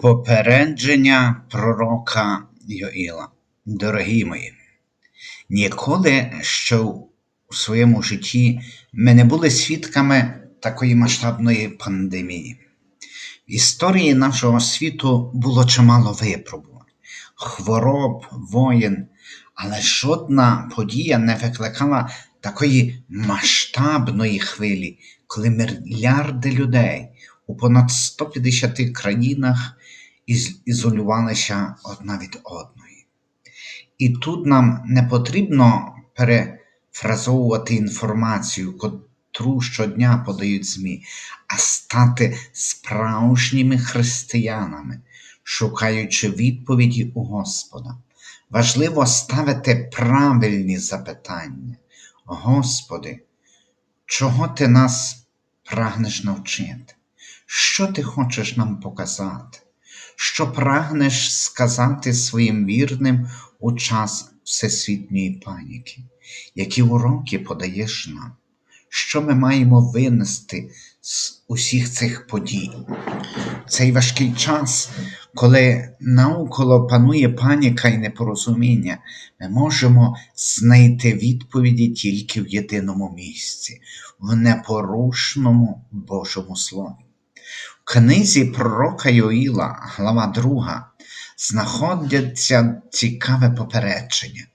Попередження пророка Йоїла. Дорогі мої, ніколи ще у своєму житті ми не були свідками такої масштабної пандемії. В історії нашого світу було чимало випробувань, хвороб, воєн, але жодна подія не викликала такої масштабної хвилі, коли мільярди людей у понад 150 країнах ізолювалися одна від одної. І тут нам не потрібно перефразовувати інформацію, котру щодня подають ЗМІ, а стати справжніми християнами, шукаючи відповіді у Господа. Важливо ставити правильні запитання. Господи, чого ти нас прагнеш навчити? Що ти хочеш нам показати? Що прагнеш сказати своїм вірним у час всесвітньої паніки? Які уроки подаєш нам? Що ми маємо винести з усіх цих подій? Цей важкий час, коли навколо панує паніка і непорозуміння, ми можемо знайти відповіді тільки в єдиному місці, в непорушному Божому Слові. В книзі пророка Йоїла, глава 2, знаходяться цікаве попередження.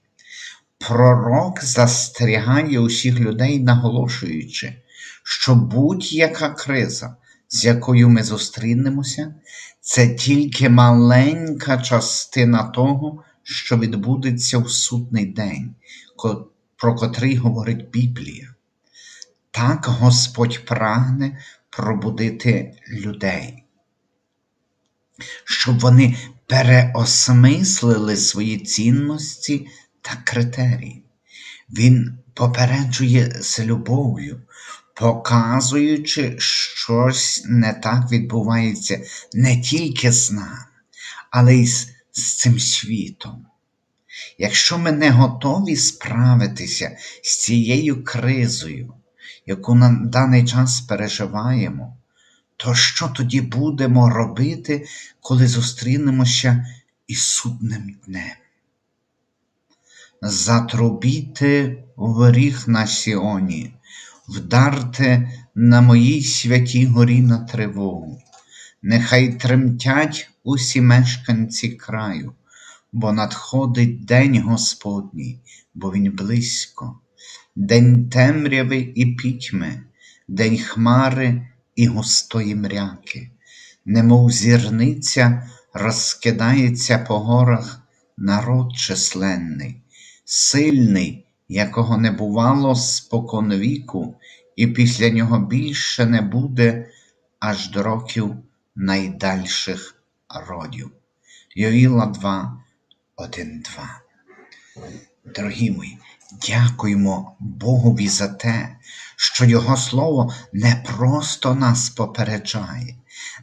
Пророк застерігає усіх людей, наголошуючи, що будь-яка криза, з якою ми зустрінемося, це тільки маленька частина того, що відбудеться в судний день, про котрий говорить Біблія. Так Господь прагне пробудити людей, щоб вони переосмислили свої цінності та критерії. Він попереджує з любов'ю, показуючи, щось не так відбувається не тільки з нами, але й з, з цим світом. Якщо ми не готові справитися з цією кризою, яку на даний час переживаємо, то що тоді будемо робити, коли зустрінемося із судним днем? Затрубіте в ріг на Сіоні, вдарте на моїй святій горі на тривогу. Нехай тремтять усі мешканці краю, бо надходить день Господній, бо він близько, день темряви і пітьми, день хмари і густої мряки, немов зірниця розкидається по горах народ численний, сильний, якого не бувало спокон віку, і після нього більше не буде аж до років найдальших родів. Йоїла 2, 1, 2. Дорогі мої, дякуємо Богові за те, що Його Слово не просто нас попереджає,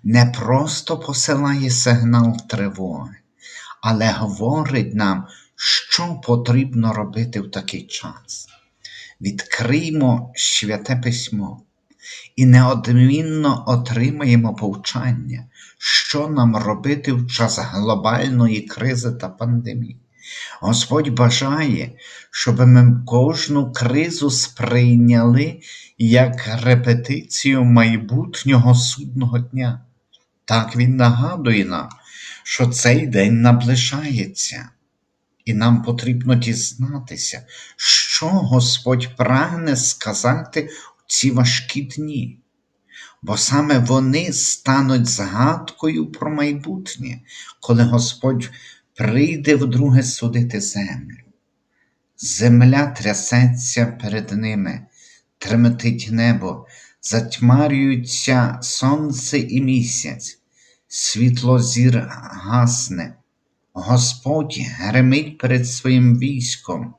не просто посилає сигнал тривоги, але говорить нам, що потрібно робити в такий час. Відкриймо святе письмо і неодмінно отримаємо повчання, що нам робити в час глобальної кризи та пандемії. Господь бажає, щоб ми кожну кризу сприйняли як репетицію майбутнього судного дня. Так Він нагадує нам, що цей день наближається, і нам потрібно дізнатися, що Господь прагне сказати у ці важкі дні. Бо саме вони стануть згадкою про майбутнє, коли Господь прийде вдруге судити землю. Земля трясеться перед ними, тремтить небо, затьмарюються сонце і місяць, світло зір гасне, Господь гремить перед своїм військом,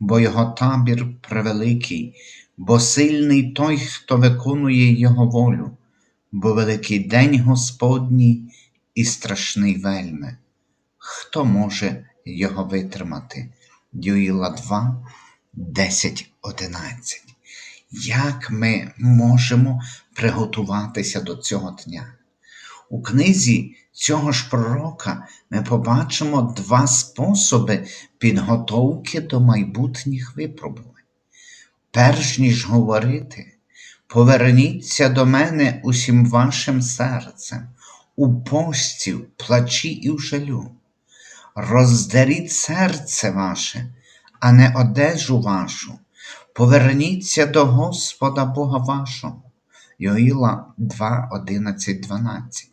бо його табір превеликий, бо сильний той, хто виконує його волю, бо великий день Господній і страшний вельми. Хто може його витримати? Дюїла 2, 10, 11. Як ми можемо приготуватися до цього дня? У книзі цього ж пророка ми побачимо два способи підготовки до майбутніх випробувань. Перш ніж говорити, поверніться до мене усім вашим серцем, у пості, плачі і в жалю. Роздеріть серце ваше, а не одежу вашу. Поверніться до Господа Бога вашого. Йоїла 2, 11, 12.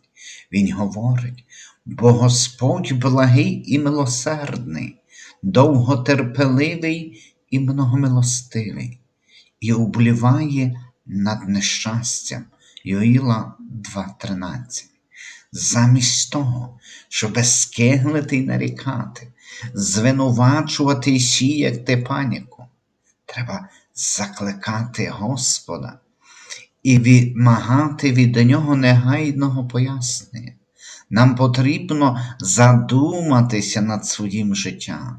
Він говорить, бо Господь благий і милосердний, довготерпеливий і многомилостивий, і обліває над нещастям. Йоїла 2.13. Замість того, щоб скиглити й нарікати, звинувачувати і сіяти паніку, треба закликати Господа і вимагати від нього негайного пояснення. Нам потрібно задуматися над своїм життям,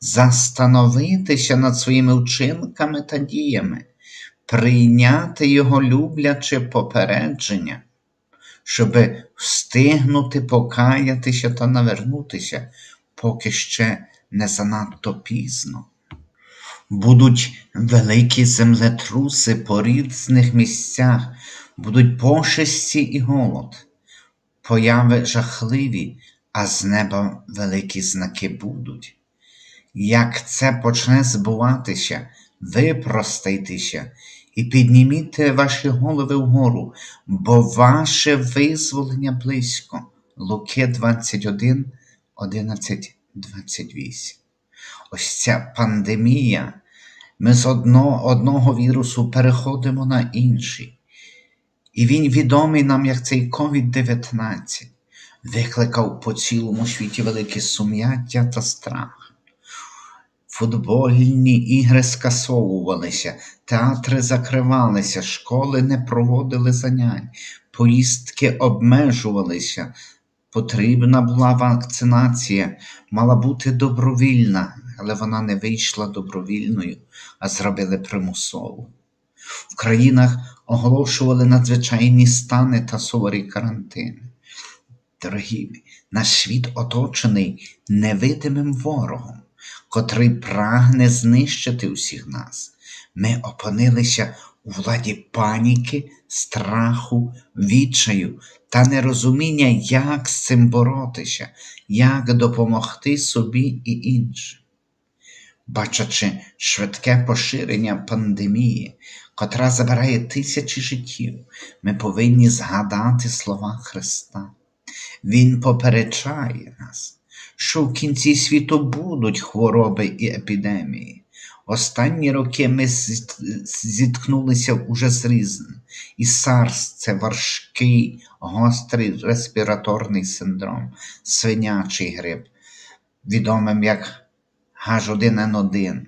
застановитися над своїми вчинками та діями, прийняти його любляче попередження, щоб встигнути покаятися та навернутися, поки ще не занадто пізно. Будуть великі землетруси по різних місцях, будуть пошесті і голод, появи жахливі, а з неба великі знаки будуть. Як це почне збуватися, ви простайтеся і підніміть ваші голови вгору, бо ваше визволення близько. Луки 21, 11, 28. Ось ця пандемія. Ми з одного, одного вірусу переходимо на інший. І він відомий нам як цей COVID-19, викликав по цілому світі велике сум'яття та страх. Футбольні ігри скасовувалися, театри закривалися, школи не проводили занять, поїздки обмежувалися. Потрібна була вакцинація, мала бути добровільна, але вона не вийшла добровільною, а зробили примусово. В країнах оголошували надзвичайні стани та суворі карантини. Дорогі, наш світ оточений невидимим ворогом, котрий прагне знищити усіх нас. Ми опинилися у владі паніки, страху, відчаю та нерозуміння, як з цим боротися, як допомогти собі і іншим. Бачачи швидке поширення пандемії, котра забирає тисячі життів, ми повинні згадати слова Христа. Він попереджає нас, що в кінці світу будуть хвороби і епідемії. Останні роки ми зіткнулися уже з різним. І SARS – це важкий, гострий респіраторний синдром, свинячий грип, відомим як H1N1,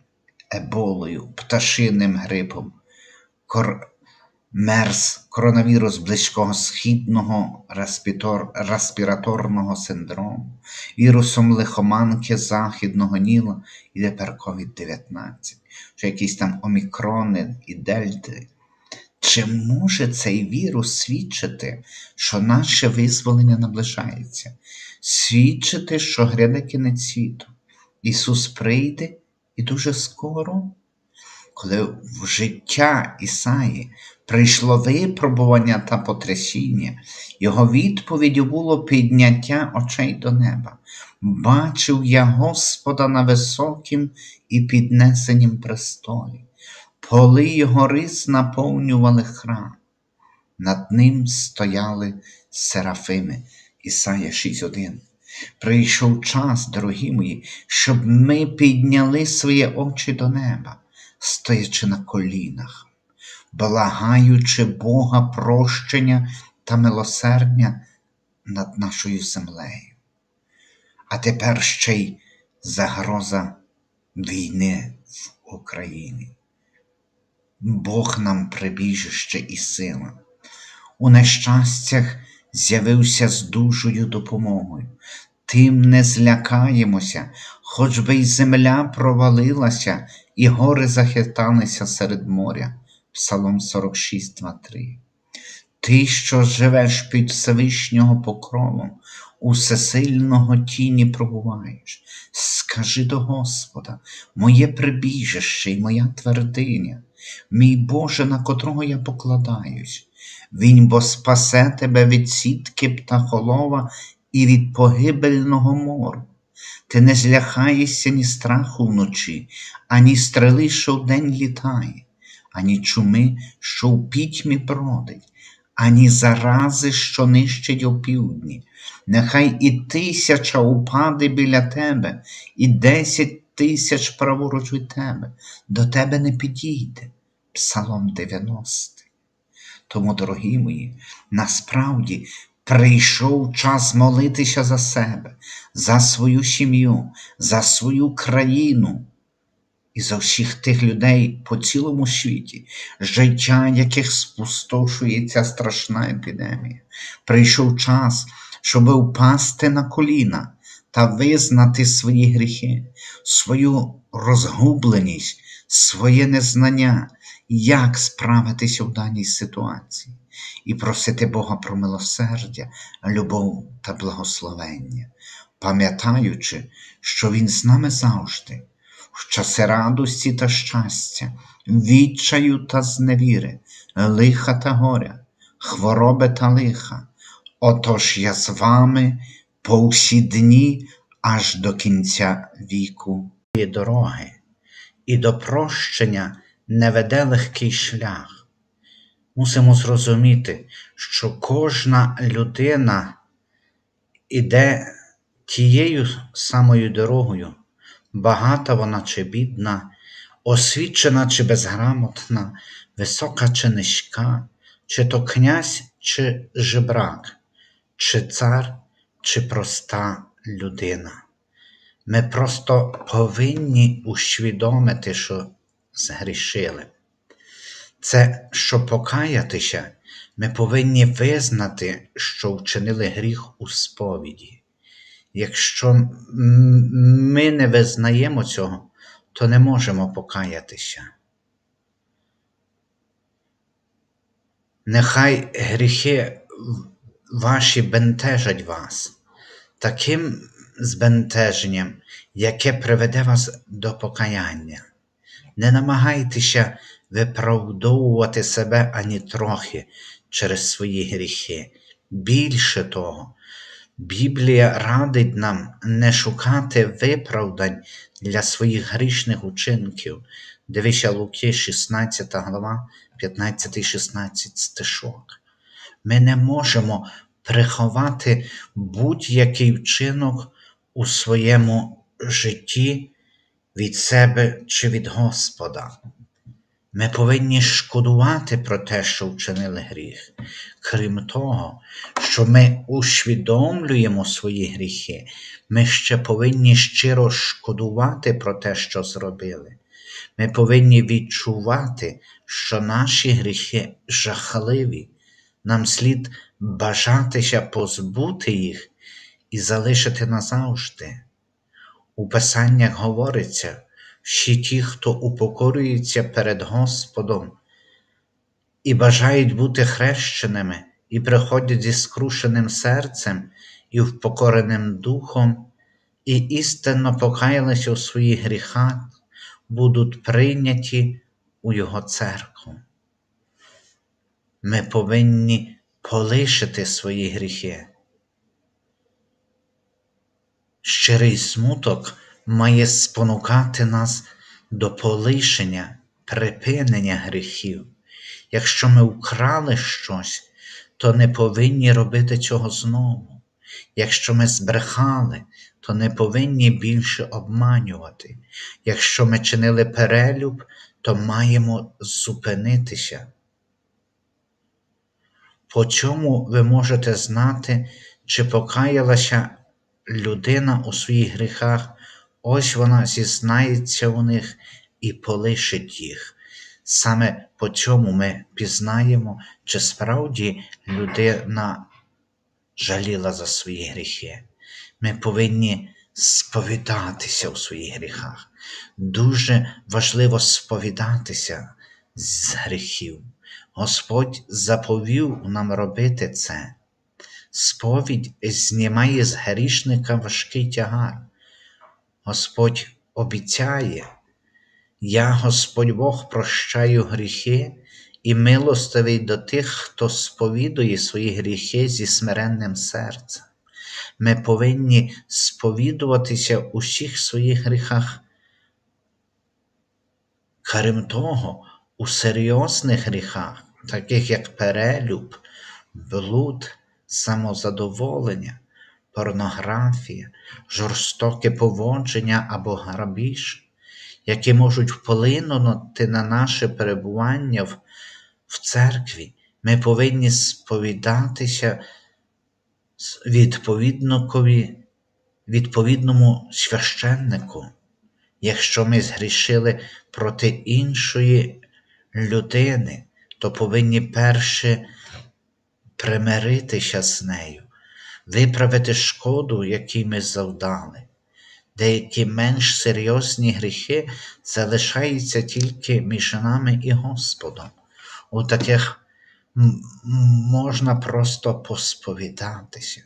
еболою, пташиним грипом, кор... мерс, коронавірус близького східного респітор... респіраторного синдрому, вірусом лихоманки Західного Ніла і тепер COVID-19, чи якісь там омікрони і дельти. Чи може цей вірус свідчити, що наше визволення наближається, свідчити, що гряде кінець світу? Ісус прийде і дуже скоро, коли в життя Ісаї прийшло випробування та потрясіння, його відповіддю було підняття очей до неба. Бачив я Господа на високім і піднесенім престолі, поли його рис наповнювали храм. Над ним стояли серафими. Ісая 6.1 Прийшов час, дорогі мої, щоб ми підняли свої очі до неба, стоячи на колінах, благаючи Бога прощення та милосердя над нашою землею. А тепер ще й загроза війни в Україні. Бог нам прибіжище і сила. У нещастях з'явився з дужою допомогою. Тим не злякаємося, хоч би й земля провалилася, і гори захиталися серед моря. Псалом 46, 2, 3. Ти, що живеш під Всевишнього покровом, у всесильного тіні пробуваєш. Скажи до Господа, моє прибіжище й моя твердиня, мій Боже, на котрого я покладаюсь. Він бо спасе тебе від сітки птахолова і від погибельного мору. Ти не зляхаєшся ні страху вночі, ані стрели, що вдень літає, ані чуми, що в пітьмі бродить, ані зарази, що нищить опівдні. Нехай і тисяча упаде біля тебе, і десять тисяч праворуч від тебе, до тебе не підійде. Псалом 90. Тому, дорогі мої, насправді прийшов час молитися за себе, за свою сім'ю, за свою країну і за всіх тих людей по цілому світі, життя яких спустошує ця страшна епідемія. Прийшов час, щоб впасти на коліна та визнати свої гріхи, свою розгубленість, своє незнання, як справитися в даній ситуації, і просити Бога про милосердя, любов та благословення, пам'ятаючи, що Він з нами завжди, в часи радості та щастя, відчаю та зневіри, лиха та горя, хвороби та лиха. Отож я з вами по всі дні аж до кінця віку і дороги, і до прощення не веде легкий шлях. Мусимо зрозуміти, що кожна людина іде тією самою дорогою, багата вона чи бідна, освічена чи безграмотна, висока чи низька, чи то князь, чи жебрак, чи цар, чи проста людина. Ми просто повинні усвідомити, що згрішили. Це, щоб покаятися, ми повинні визнати, що вчинили гріх у сповіді. Якщо ми не визнаємо цього, то не можемо покаятися. Нехай гріхи ваші бентежать вас таким збентеженням, яке приведе вас до покаяння. Не намагайтеся виправдовувати себе ані трохи через свої гріхи. Більше того, Біблія радить нам не шукати виправдань для своїх грішних учинків. Дивися Луки, 16 глава, 15-16 стишок. Ми не можемо приховати будь-який вчинок у своєму житті від себе чи від Господа. Ми повинні шкодувати про те, що вчинили гріх. Крім того, що ми усвідомлюємо свої гріхи, ми ще повинні щиро шкодувати про те, що зробили. Ми повинні відчувати, що наші гріхи жахливі, нам слід бажатися позбути їх і залишити назавжди. У Писаннях говориться, всі ті, хто упокорюється перед Господом і бажають бути хрещеними, і приходять зі скрушеним серцем і впокореним духом, і істинно покаялися у своїх гріхах, будуть прийняті у Його церкву. Ми повинні полишити свої гріхи. Щирий смуток має спонукати нас до полишення, припинення гріхів. Якщо ми вкрали щось, то не повинні робити цього знову. Якщо ми збрехали, то не повинні більше обманювати. Якщо ми чинили перелюб, то маємо зупинитися. По чому ви можете знати, чи покаялася людина у своїх гріхах, ось вона зізнається у них і полишить їх. Саме по цьому ми пізнаємо, чи справді людина жаліла за свої гріхи. Ми повинні сповідатися у своїх гріхах. Дуже важливо сповідатися з гріхів. Господь заповів нам робити це. Сповідь знімає з грішника важкий тягар. Господь обіцяє, я, Господь Бог, прощаю гріхи і милостивий до тих, хто сповідує свої гріхи зі смиренним серцем. Ми повинні сповідуватися у всіх своїх гріхах. Крім того, у серйозних гріхах, таких як перелюб, блуд, самозадоволення, порнографія, жорстоке поводження або грабіж, які можуть вплинути на наше перебування в, в церкві, ми повинні сповідатися відповіднокові, відповідному священнику. Якщо ми згрішили проти іншої людини, то повинні перше примиритися з нею, виправити шкоду, яку ми завдали. Деякі менш серйозні гріхи залишаються тільки між нами і Господом. У таких можна просто посповідатися.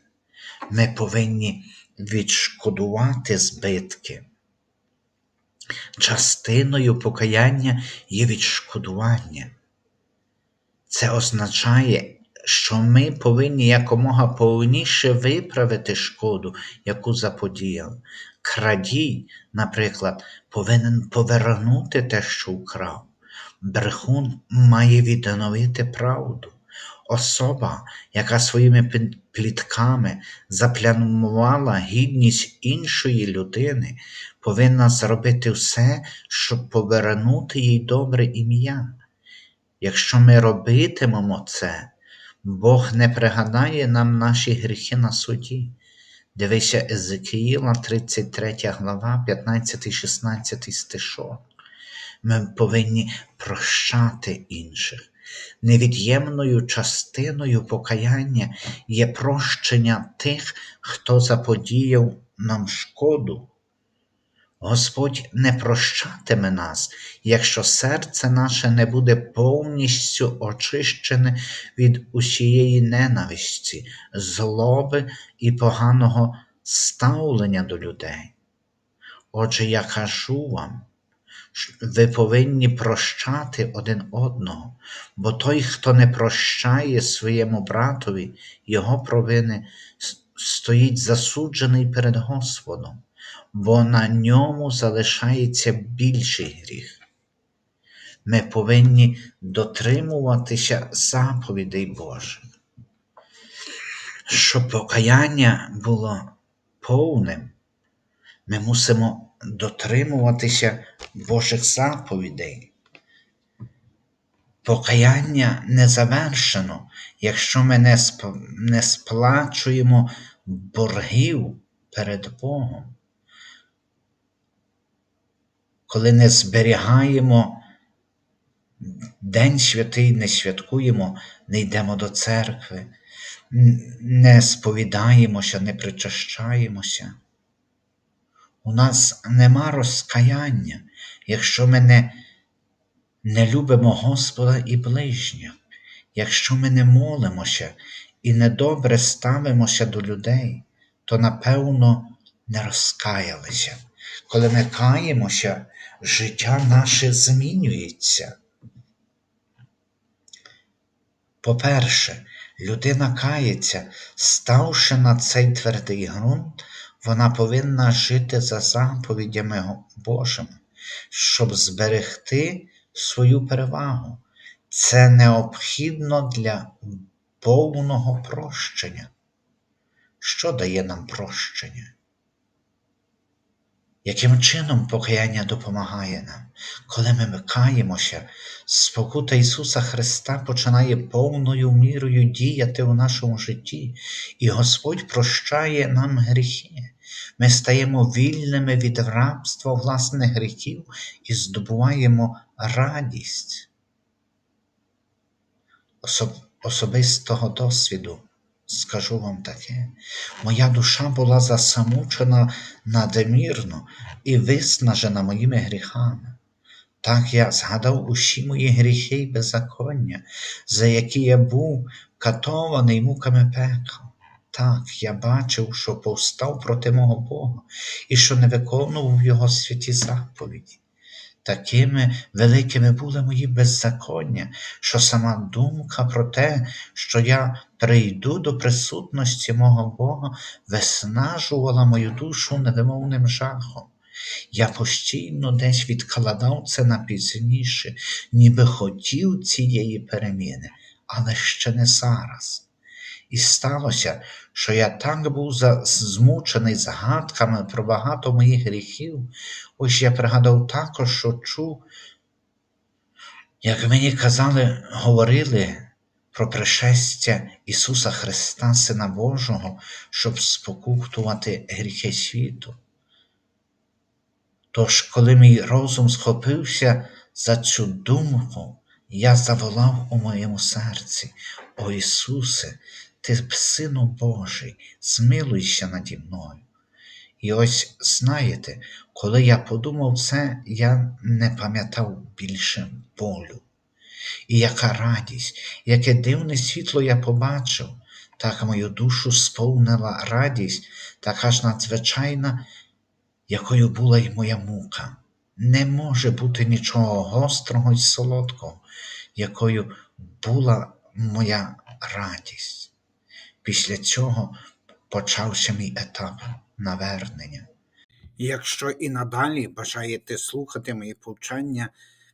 Ми повинні відшкодувати збитки. Частиною покаяння є відшкодування. Це означає, що ми повинні якомога повніше виправити шкоду, яку заподіяли. Крадій, наприклад, повинен повернути те, що вкрав. Брехун має відновити правду. Особа, яка своїми плітками запланувала гідність іншої людини, повинна зробити все, щоб повернути їй добре ім'я. Якщо ми робитимемо це, Бог не пригадає нам наші гріхи на суді. Дивися Езекіїла, 33 глава, 15, 16 стишок. Ми повинні прощати інших. Невід'ємною частиною покаяння є прощення тих, хто заподіяв нам шкоду. Господь не прощатиме нас, якщо серце наше не буде повністю очищене від усієї ненависті, злоби і поганого ставлення до людей. Отже, я кажу вам, ви повинні прощати один одного, бо той, хто не прощає своєму братові, його провини, стоїть засуджений перед Господом, бо на ньому залишається більший гріх. Ми повинні дотримуватися заповідей Божих. Щоб покаяння було повним, ми мусимо дотримуватися Божих заповідей. Покаяння не завершено, якщо ми не, сп... не сплачуємо боргів перед Богом. Коли не зберігаємо День святий, не святкуємо, не йдемо до церкви, не сповідаємося, не причащаємося. У нас нема розкаяння, якщо ми не, не любимо Господа і ближніх, якщо ми не молимося і недобре ставимося до людей, то напевно не розкаялися. Коли ми каємося, життя наше змінюється. По-перше, людина кається, ставши на цей твердий ґрунт, вона повинна жити за заповідями Божими, щоб зберегти свою перевагу. Це необхідно для повного прощення. Що дає нам прощення? Яким чином покаяння допомагає нам? Коли ми каємося, спокута Ісуса Христа починає повною мірою діяти у нашому житті, і Господь прощає нам гріхи. Ми стаємо вільними від рабства власних гріхів і здобуваємо радість Особ... особистого досвіду. Скажу вам таке, моя душа була засамучена надмірно і виснажена моїми гріхами. Так я згадав усі мої гріхи й беззаконня, за які я був катований муками пекла. Так, я бачив, що повстав проти мого Бога і що не виконував Його святі заповіді. Такими великими були мої беззаконня, що сама думка про те, що я прийду до присутності мого Бога, виснажувала мою душу невимовним жахом. Я постійно десь відкладав це на пізніше, ніби хотів цієї переміни, але ще не зараз. І сталося, що я так був змучений згадками про багато моїх гріхів, ось я пригадав також, що чув, як мені казали, говорили про пришестя Ісуса Христа, Сина Божого, щоб спокутувати гріхи світу. Тож, коли мій розум схопився за цю думку, я заволав у моєму серці, О Ісусе, Ти Сину Божий, змилуйся наді мною. І ось знаєте, коли я подумав це, я не пам'ятав більше болю. І яка радість, яке дивне світло я побачив, так мою душу сповнила радість, така ж надзвичайна, якою була й моя мука. Не може бути нічого гострого й солодкого, якою була моя радість. Після цього почався мій етап навернення. Якщо і надалі бажаєте слухати мої повчання,